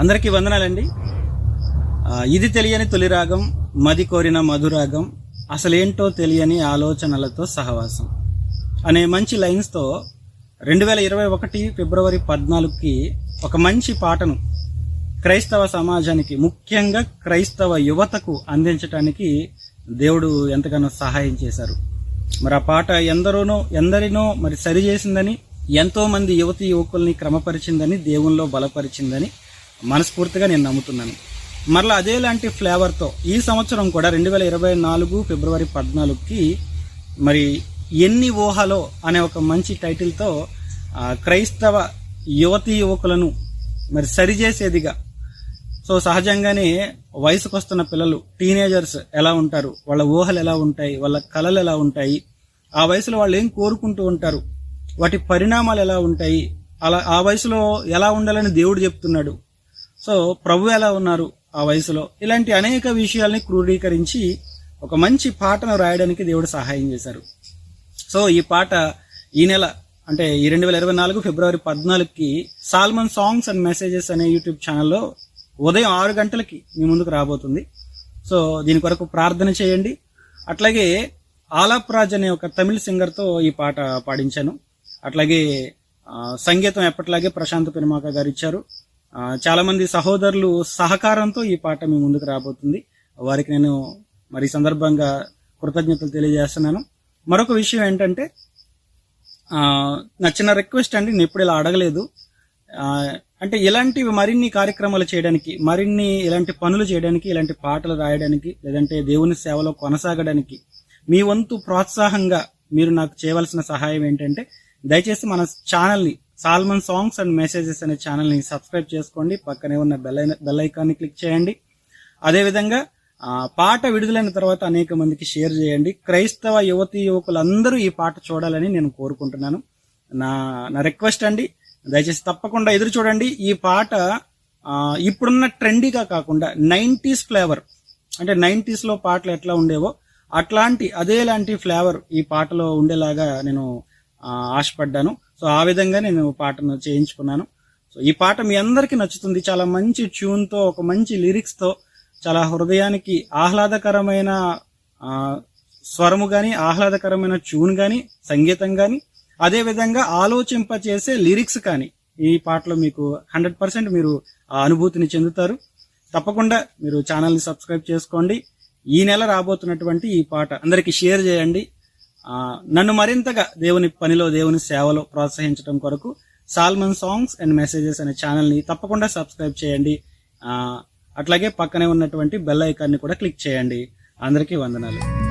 అందరికీ వందనాలండి. ఇది తెలియని తొలి రాగం మది కోరిన మధురాగం అసలేంటో తెలియని ఆలోచనలతో సహవాసం. అనే మంచి లైన్స్తో రెండు వేల ఇరవై ఒకటి ఫిబ్రవరి పద్నాలుగుకి ఒక మంచి పాటను క్రైస్తవ సమాజానికి ముఖ్యంగా క్రైస్తవ యువతకు అందించడానికి దేవుడు ఎంతగానో సహాయం చేశారు. మరి ఆ పాట ఎందరోనో ఎందరినో మరి సరిచేసిందని ఎంతో మంది యువతి యువకుల్ని క్రమపరిచిందని దేవుల్లో బలపరిచిందని మనస్ఫూర్తిగా నేను నమ్ముతున్నాను. మరలా అదేలాంటి ఫ్లేవర్తో ఈ సంవత్సరం కూడా రెండు వేల ఇరవై నాలుగు ఫిబ్రవరి పద్నాలుగుకి మరి ఎన్ని ఊహలో అనే ఒక మంచి టైటిల్తో క్రైస్తవ యువతీ యువకులను మరి సరిచేసేదిగా సో సహజంగానే వయసుకు వస్తున్న పిల్లలు టీనేజర్స్ ఎలా ఉంటారు వాళ్ళ ఊహలు ఎలా ఉంటాయి వాళ్ళ కళలు ఎలా ఉంటాయి ఆ వయసులో వాళ్ళు ఏం కోరుకుంటూ ఉంటారు వాటి పరిణామాలు ఎలా ఉంటాయి అలా ఆ వయసులో ఎలా ఉండాలని దేవుడు చెప్తున్నాడు. సో ప్రభు ఎలా ఉన్నారు ఆ వయసులో? ఇలాంటి అనేక విషయాల్ని క్రోడీకరించి ఒక మంచి పాటను రాయడానికి దేవుడు సహాయం చేశారు. సో ఈ పాట ఈ నెల అంటే ఈ రెండు వేల ఇరవై నాలుగు ఫిబ్రవరి పద్నాలుగుకి సాల్మన్ సాంగ్స్ అండ్ మెసేజెస్ అనే యూట్యూబ్ ఛానల్లో ఉదయం ఆరు గంటలకి మీ ముందుకు రాబోతుంది. సో దీని కొరకు ప్రార్థన చేయండి. అట్లాగే ఆలాప్ రాజ్ అనే ఒక తమిళ సింగర్తో ఈ పాట పాడించాను. అట్లాగే సంగీతం ఎప్పట్లాగే ప్రశాంత్ పెనుమాక గారు ఇచ్చారు. చాలామంది చాలా మంది సహోదరులు సహకారంతో ఈ పాట మీ ముందుకు రాబోతుంది. వారికి నేను మరి సందర్భంగా కృతజ్ఞతలు తెలియజేస్తున్నాను. మరొక విషయం ఏంటంటే నా చిన్న రిక్వెస్ట్ అండి నేను ఎప్పుడు ఇలా అడగలేదు. అంటే ఇలాంటివి మరిన్ని కార్యక్రమాలు చేయడానికి మరిన్ని ఇలాంటి పనులు చేయడానికి ఇలాంటి పాటలు రాయడానికి లేదంటే దేవుని సేవలో కొనసాగడానికి మీ వంతు ప్రోత్సాహంగా మీరు నాకు చేయవలసిన సహాయం ఏంటంటే దయచేసి మన ఛానల్ని సాల్మన్ సాంగ్స్ అండ్ మెసేజెస్ అనే ఛానల్ని సబ్స్క్రైబ్ చేసుకోండి. పక్కనే ఉన్న బెల్ బెల్ ఐకాన్ని క్లిక్ చేయండి. అదేవిధంగా పాట విడుదలైన తర్వాత అనేక మందికి షేర్ చేయండి. క్రైస్తవ యువతి యువకులందరూ ఈ పాట చూడాలని నేను కోరుకుంటున్నాను. నా నా రిక్వెస్ట్ అండి దయచేసి తప్పకుండా ఎదురు చూడండి. ఈ పాట ఇప్పుడున్న ట్రెండీగా కాకుండా నైంటీస్ ఫ్లేవర్ అంటే నైంటీస్లో పాటలు ఎట్లా ఉండేవో అట్లాంటి అదేలాంటి ఫ్లేవర్ ఈ పాటలో ఉండేలాగా నేను ఆశపడ్డాను. సో ఆ విధంగా నేను పాటను చేయించుకున్నాను. సో ఈ పాట మీ అందరికీ నచ్చుతుంది. చాలా మంచి ట్యూన్తో ఒక మంచి లిరిక్స్తో చాలా హృదయానికి ఆహ్లాదకరమైన స్వరము కానీ ఆహ్లాదకరమైన ట్యూన్ కానీ సంగీతం కానీ అదేవిధంగా ఆలోచింపచేసే లిరిక్స్ కానీ ఈ పాటలో మీకు హండ్రెడ్ పర్సెంట్ మీరు ఆ అనుభూతిని చెందుతారు. తప్పకుండా మీరు ఛానల్ని సబ్స్క్రైబ్ చేసుకోండి. ఈ నెల రాబోతున్నటువంటి ఈ పాట అందరికీ షేర్ చేయండి. నన్ను మరింతగా దేవుని పనిలో దేవుని సేవలో ప్రోత్సహించడం కొరకు సాల్మన్ సాంగ్స్ అండ్ మెసేజెస్ అనే ఛానల్ని తప్పకుండా సబ్స్క్రైబ్ చేయండి. అట్లాగే పక్కనే ఉన్నటువంటి బెల్ ఐకాన్ని కూడా క్లిక్ చేయండి. అందరికీ వందనాలు.